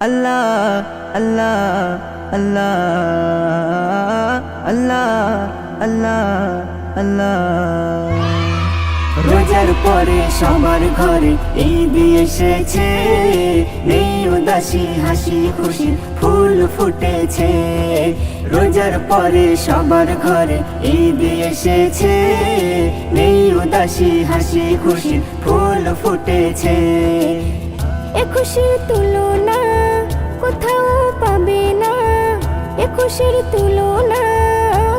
আল্লাহ আল্লাহ আল্লাহ আল্লাহ আল্লাহ আল্লাহ। রোজার পরে সবার ঘরে ঈদ এসেছে নেই উদাসী, হাসি, খুশি ফুল ফুটেছে। রোজার পরে সবার ঘরে ঈদ এসেছে নেই উদাসী, হাসি, খুশি ফুল ফুটেছে। এ খুশির তুলনা খুশির তুলনা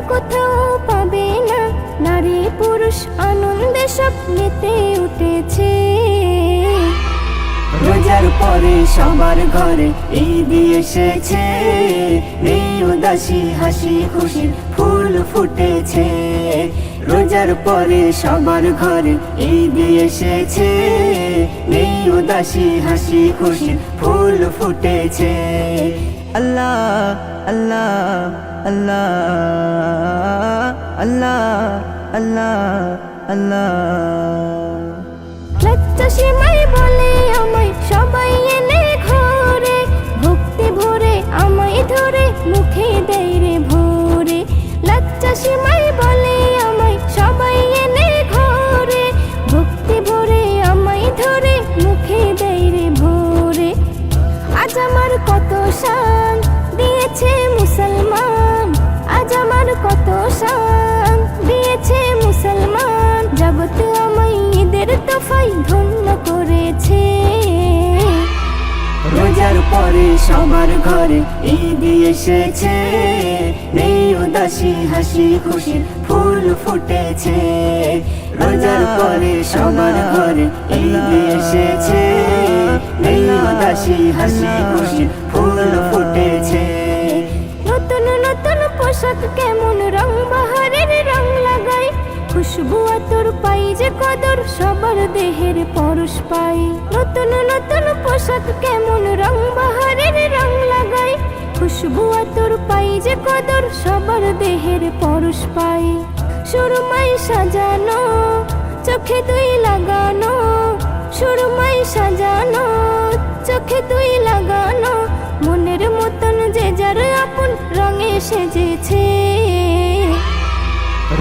কোথাও পাবে না। নারী পুরুষ আনন্দে সব উঠেছে। রোজার পরে সবার ঘরে ঈদ এসেছে। নেই উদাসী হাসি খুশি ফুল ফুটেছে। রোজার পরে সবার ঘরে ঈদ এসেছে। নেই উদাসী হাসি খুশি ফুল ফুটেছে। আল্লাহ আল্লাহ আল্লাহ আল্লাহ আল্লাহ আল্লাহ। সীমাই বলে, আমায় সবাই ঘরে। ভক্তি ভরে আমায় ধরে, মুখে দেয় রে ভোরে। লজ্জা বলে, আমায় সবাই ঘরে। ভক্তি ভরে আমায় ধরে, মুখে দেয় রে আজ আমার কত শান দিয়েছে মুসলমান। আজ আমার কত শান। দিয়েছে মুসলমান। জগৎ আমায় ঈদের তোফাই ধন্য করেছে। রোজার পরে সবার ঘরে ঈদ এসেছে। নেই উদাসী, হাসি খুশি ফুল ফুটেছে। রোজার পরে সবার ঘরে ঈদ এসেছে। নেই উদাসী, হাসি খুশি ফুল নতুন পোশাক কেমন রং, বাহারের রং লাগাই। খুশবু আতর পাই যে কদর, সবার দেহের পরশ পাই। নতুন নতুন পোশাক কেমন রং, বাহারের রং লাগাই। খুশবু আতর পাই যে কদর, সবার দেহের পরশ পাই। সুরমাই সাজানো, চোখে দুই লাগানো। সুরমাই সাজানো, চোখে দুই লাগানো। মনের মতন যে যার আপন রঙে সেজেছে।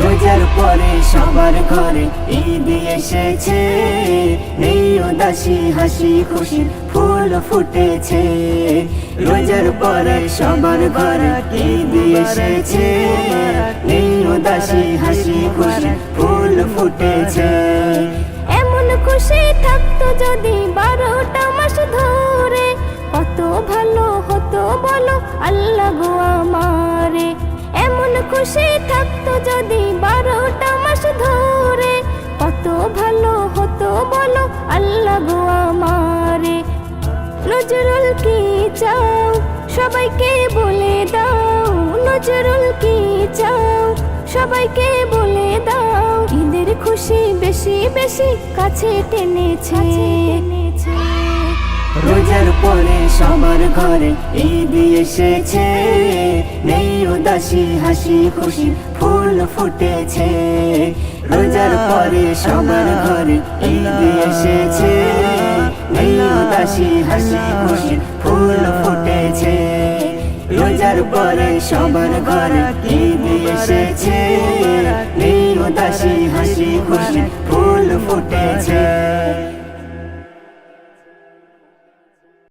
রোজার পরে সবার ঘরে ঈদ এসেছে। নেই উদাসী হাসি খুশি ফুল ফুটেছে। রোজার পরে সবার ঘরে ঈদ এসেছে। নেই উদাসী হাসি খুশি ফুল ফুটেছে। এমন খুশি থাকতো যদি বারোটা মাস ধরে। বলো, আল্লাহ আমারে। এমন খুশি থাকতো যদি বারোটা মাস ধরে। কত ভালো হতো বলো, আল্লাহ আমারে। নজরুল কি চাও? সবাইকে বলে দাও। নজরুল কি চাও? সবাইকে বলে দাও। ঈদের খুশি বেশি বেশি কাছে টেনেছে। রোজার পরে সবার ঘরে ঈদ এসেছে। নেই উদাসী, হাসি, খুশি, ফুল ফুটেছে। রোজার পরে সবার ঘরে ঈদ এসেছে। নেই উদাসী, হাসি, খুশি, ফুল ফুটেছে। রোজার পরে সবার ঘরে ঈদ এসেছে। নেই উদাসী, হাসি, খুশি, ফুল ফুটেছে।